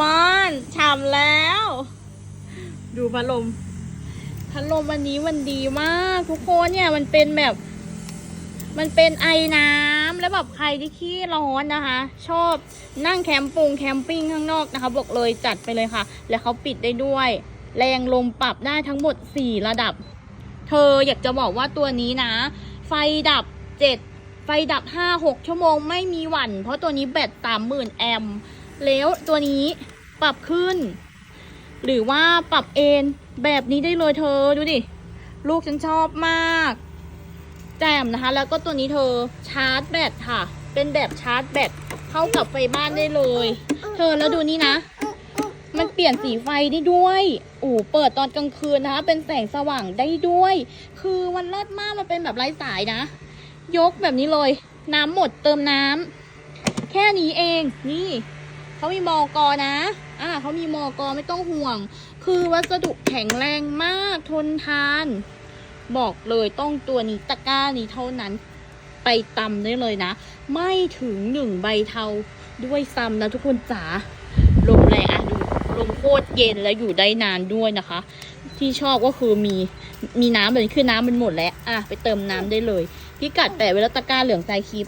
มอนฉ่ำแล้ว ดูพัดลม พัดลมวันนี้มันดีมาก ทุกคนเนี่ยมันเป็นแบบ มันเป็นไอน้ำแล้วแบบใครที่ขี้ร้อนนะคะ ชอบนั่งแคมปงแคมปิ้งข้างนอกนะคะ บอกเลยจัดไปเลยค่ะ แล้วเขาปิดได้ด้วย แรงลมปรับได้ทั้งหมด 4 ระดับ เธออยากจะบอกว่าตัวนี้นะ ไฟดับ 7 ไฟดับ 5 6 ชั่วโมงไม่มีหวั่นเพราะตัวนี้แบต30,000แอมป์ แล้วตัวนี้ปรับขึ้น หรือว่าปรับเอนแบบนี้ได้เลยเธอดูดิ ลูกฉันชอบมาก แจ่มนะคะ แล้วก็ตัวนี้เธอชาร์จแบตค่ะ เป็นแบบชาร์จแบตเข้ากับไฟบ้านได้เลย เธอแล้วดูนี่นะ มันเปลี่ยนสีไฟได้ด้วยโอ้เปิดตอนกลางคืนนะคะ เป็นแสงสว่างได้ด้วย คือมันเลิศมากมันเป็นแบบไร้สายนะ ยกแบบนี้เลย น้ำหมดเติมน้ำแค่นี้เองนี่ เขามีมอกอนะ อ่าเขามีมอกอไม่ต้องห่วง คือวัสดุแข็งแรงมากทนทาน บอกเลยต้องตัวนี้ตะกร้านี้เท่านั้น ไปตำได้เลยนะ ไม่ถึงหนึ่งใบเทาด้วยซ้ำนะทุกคนจ๋า ลมแรงอะดูลมโคตรเย็นแล้วอยู่ได้นานด้วยนะคะ ที่ชอบก็คือมีมีน้ำแบบนี้คือน้ำมันหมดแล้ว อะไปเติมน้ำได้เลย พิกัดแปะไว้แล้วตะกร้าเหลืองใต้คลิป